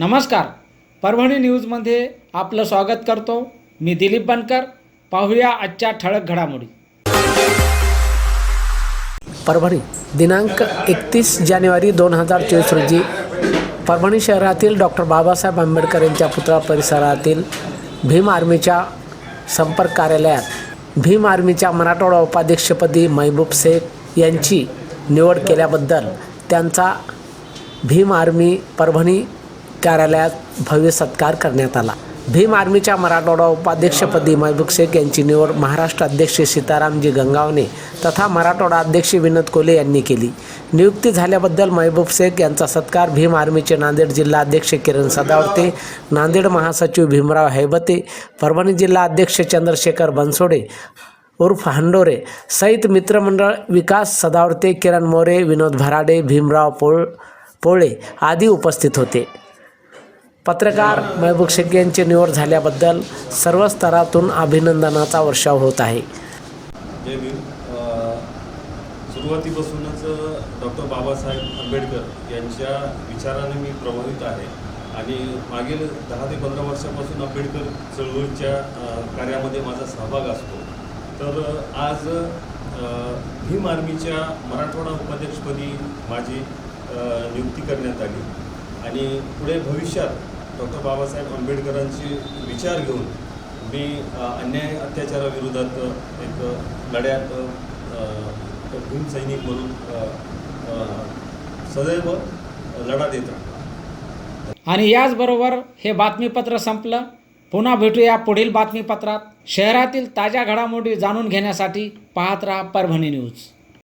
नमस्कार. परभणी न्यूजमध्ये आपलं स्वागत करतो. मी दिलीप बनकर. पाहूया आजच्या ठळक घडामोडी. परभणी दिनांक एकतीस जानेवारी दोन हजार चोवीस रोजी परभणी शहरातील डॉक्टर बाबासाहेब आंबेडकर यांच्या पुतळा परिसरातील भीम आर्मीच्या संपर्क कार्यालयात भीम आर्मीच्या मराठवाडा उपाध्यक्षपदी महबूब शेख यांची निवड केल्याबद्दल त्यांचा भीम आर्मी परभणी कार्यालयात भव्य सत्कार करण्यात आला. भीम आर्मीच्या मराठवाडा उपाध्यक्षपदी महबूब शेख यांची निवड महाराष्ट्र अध्यक्ष सीतारामजी गंगावणे तथा मराठवाडा अध्यक्ष विनोद कोले यांनी केली. नियुक्ती झाल्याबद्दल महबूब शेख यांचा सत्कार भीम आर्मीचे नांदेड जिल्हा अध्यक्ष किरण सदावर्ते नांदेड महासचिव भीमराव हैबते परभणी जिल्हा अध्यक्ष चंद्रशेखर बनसोडे उर्फ हंडोरे सहित मित्रमंडळ विकास सदावर्ते किरण मोरे विनोद भराडे भीमराव पोळ पोळे आदी उपस्थित होते. पत्रकार महबूब शेख यांची निवड झाल्याबद्दल सर्व स्तरातून अभिनंदनाचा वर्षाव होत आहे. सुरुवातीपासूनच डॉक्टर बाबासाहेब आंबेडकर यांच्या विचाराने मी प्रभावित आहे आणि मागील दहा ते पंधरा वर्षापासून आंबेडकर चळवळीच्या कार्यामध्ये माझा सहभाग असतो. तर आज भीम आर्मीच्या मराठवाडा उपाध्यक्षपदी माझी नियुक्ती करण्यात आली आणि पुढे भविष्यात डॉक्टर बाबासाहेब आंबेडकरांची विचार घेऊन मी अन्याय अत्याचाराविरोधात एक लढ्यात भूम सैनिक म्हणून सदैव लढा देत आणि याचबरोबर हे बातमीपत्र संपलं. पुन्हा भेटूया पुढील बातमीपत्रात. शहरातील ताज्या घडामोडी जाणून घेण्यासाठी पाहत राहा परभणी न्यूज.